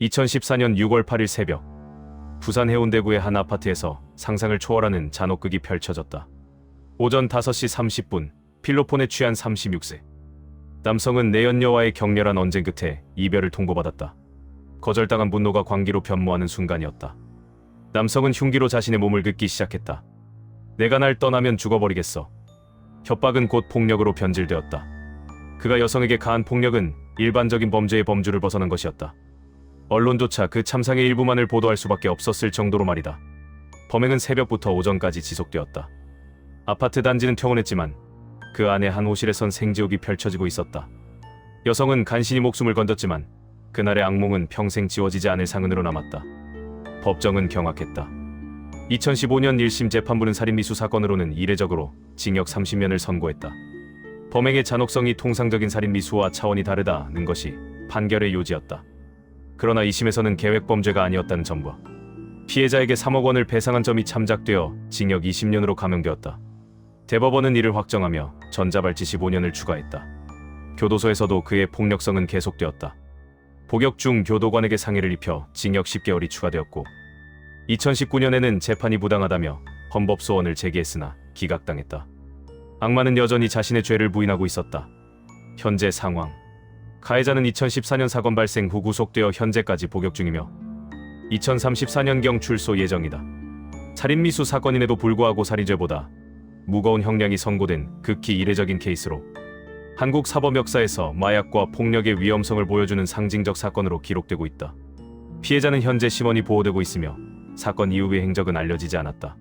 2014년 6월 8일 새벽 부산 해운대구의 한 아파트에서 상상을 초월하는 잔혹극이 펼쳐졌다. 오전 5시 30분 필로폰에 취한 36세 남성은 내연녀와의 격렬한 언쟁 끝에 이별을 통보받았다. 거절당한 분노가 광기로 변모하는 순간이었다. 남성은 흉기로 자신의 몸을 긋기 시작했다. 내가 날 떠나면 죽어버리겠어. 협박은 곧 폭력으로 변질되었다. 그가 여성에게 가한 폭력은 일반적인 범죄의 범주를 벗어난 것이었다. 언론조차 그 참상의 일부만을 보도할 수밖에 없었을 정도로 말이다. 범행은 새벽부터 오전까지 지속되었다. 아파트 단지는 평온했지만 그 안에 한 호실에선 생지옥이 펼쳐지고 있었다. 여성은 간신히 목숨을 건졌지만 그날의 악몽은 평생 지워지지 않을 상흔으로 남았다. 법정은 경악했다. 2015년 1심 재판부는 살인미수 사건으로는 이례적으로 징역 30년을 선고했다. 범행의 잔혹성이 통상적인 살인미수와 차원이 다르다는 것이 판결의 요지였다. 그러나 2심에서는 계획 범죄가 아니었다는 점과 피해자에게 3억 원을 배상한 점이 참작되어 징역 20년으로 감형되었다. 대법원은 이를 확정하며 전자발찌 15년을 추가했다. 교도소에서도 그의 폭력성은 계속되었다. 복역 중 교도관에게 상해를 입혀 징역 10개월이 추가되었고 2019년에는 재판이 부당하다며 헌법 소원을 제기했으나 기각당했다. 악마는 여전히 자신의 죄를 부인하고 있었다. 현재 상황 가해자는 2014년 사건 발생 후 구속되어 현재까지 복역 중이며 2034년경 출소 예정이다. 살인미수 사건임에도 불구하고 살인죄보다 무거운 형량이 선고된 극히 이례적인 케이스로 한국 사법 역사에서 마약과 폭력의 위험성을 보여주는 상징적 사건으로 기록되고 있다. 피해자는 현재 심원이 보호되고 있으며 사건 이후의 행적은 알려지지 않았다.